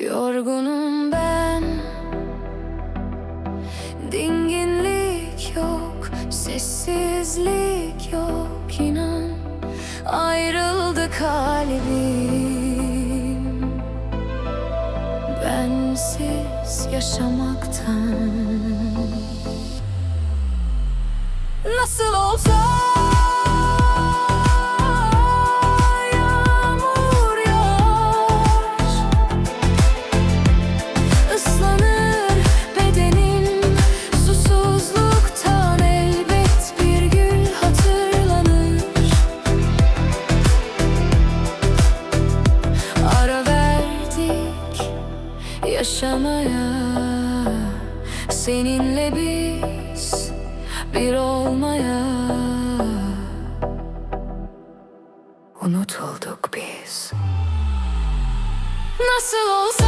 Yorgunum ben. Dinginlik yok Sessizlik yok inan. Ayrıldı kalbim Bensiz yaşamaktan. Nasıl olsa yaşamaya Seninle biz bir olmaya. Unutulduk biz. Nasıl olsa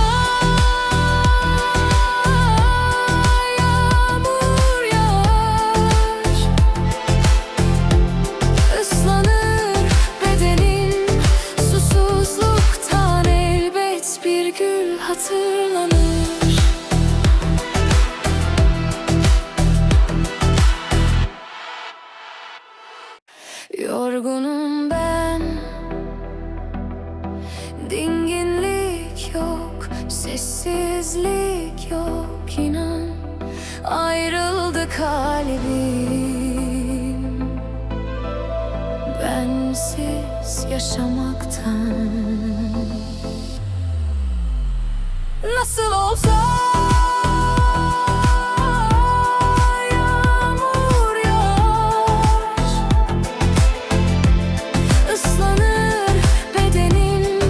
hatırlanır. Yorgunum ben. Dinginlik yok Sessizlik yok inan. Ayrıldı kalbim. Bensiz yaşamaktan Nasıl olsa Yağmur yağar. Islanır bedenin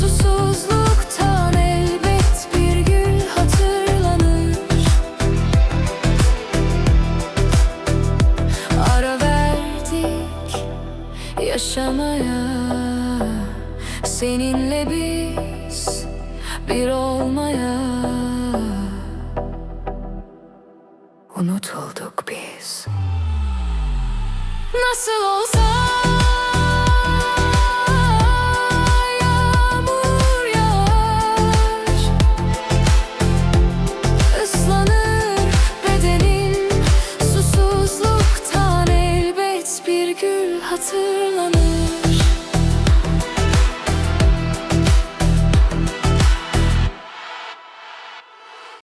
susuzluktan elbet bir gün hatırlanır. Ara verdik yaşamaya Seninle biz bir olmaya. Unutulduk biz. Nasıl olsa hatırlanır